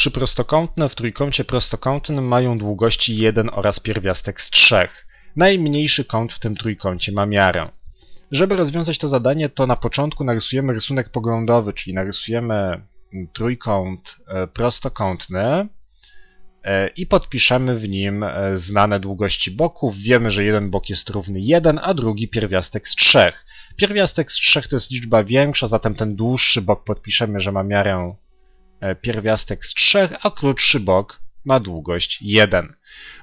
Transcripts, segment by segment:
przyprostokątne w trójkącie prostokątnym mają długości 1 oraz pierwiastek z 3. Najmniejszy kąt w tym trójkącie ma miarę. Żeby rozwiązać to zadanie, to na początku narysujemy rysunek poglądowy, czyli narysujemy trójkąt e, prostokątny e, i podpiszemy w nim e, znane długości boków. Wiemy, że jeden bok jest równy 1, a drugi pierwiastek z 3. Pierwiastek z 3 to jest liczba większa, zatem ten dłuższy bok podpiszemy, że ma miarę pierwiastek z 3, a krótszy bok ma długość 1.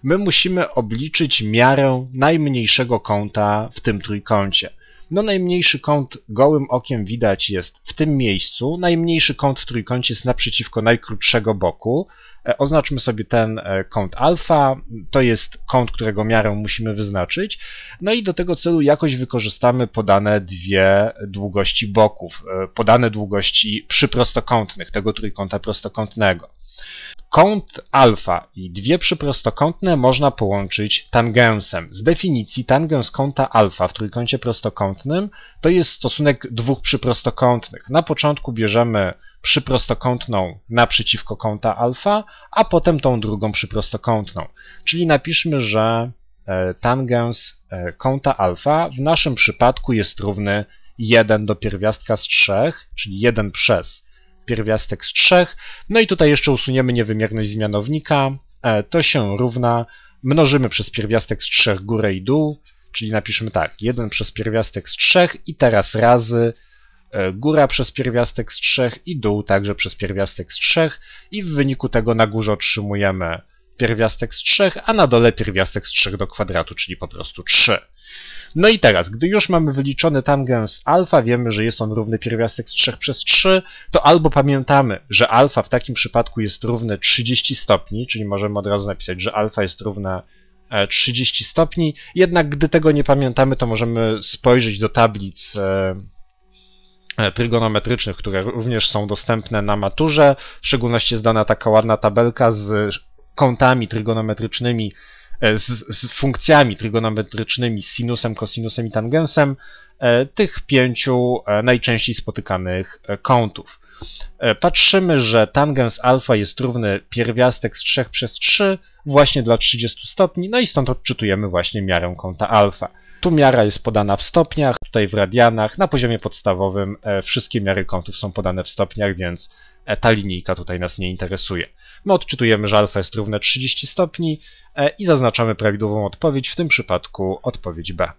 My musimy obliczyć miarę najmniejszego kąta w tym trójkącie. No najmniejszy kąt gołym okiem widać jest w tym miejscu. Najmniejszy kąt w trójkącie jest naprzeciwko najkrótszego boku. E, oznaczmy sobie ten e, kąt alfa. To jest kąt, którego miarę musimy wyznaczyć. No i do tego celu jakoś wykorzystamy podane dwie długości boków. E, podane długości przyprostokątnych tego trójkąta prostokątnego. Kąt alfa i dwie przyprostokątne można połączyć tangensem. Z definicji tangens kąta alfa w trójkącie prostokątnym to jest stosunek dwóch przyprostokątnych. Na początku bierzemy przyprostokątną naprzeciwko kąta alfa, a potem tą drugą przyprostokątną. Czyli napiszmy, że e, tangens e, kąta alfa w naszym przypadku jest równy 1 do pierwiastka z 3, czyli 1 przez pierwiastek z 3. No i tutaj jeszcze usuniemy niewymierność zmianownika. E, to się równa, mnożymy przez pierwiastek z 3 górę i dół, czyli napiszemy tak, 1 przez pierwiastek z 3 i teraz razy e, góra przez pierwiastek z 3 i dół także przez pierwiastek z 3 i w wyniku tego na górze otrzymujemy pierwiastek z 3, a na dole pierwiastek z 3 do kwadratu, czyli po prostu 3. No i teraz, gdy już mamy wyliczony tangens alfa, wiemy, że jest on równy pierwiastek z 3 przez 3, to albo pamiętamy, że alfa w takim przypadku jest równe 30 stopni, czyli możemy od razu napisać, że alfa jest równa 30 e, stopni, jednak gdy tego nie pamiętamy, to możemy spojrzeć do tablic e, e, trygonometrycznych, które również są dostępne na maturze. W szczególności jest dana taka ładna tabelka z kątami trygonometrycznymi z, z funkcjami trygonometrycznymi, sinusem, kosinusem i tangensem e, tych pięciu e, najczęściej spotykanych kątów. Patrzymy, że tangens alfa jest równy pierwiastek z 3 przez 3 właśnie dla 30 stopni, no i stąd odczytujemy właśnie miarę kąta alfa. Tu miara jest podana w stopniach, tutaj w radianach. Na poziomie podstawowym wszystkie miary kątów są podane w stopniach, więc ta linijka tutaj nas nie interesuje. My odczytujemy, że alfa jest równe 30 stopni e, i zaznaczamy prawidłową odpowiedź, w tym przypadku odpowiedź B.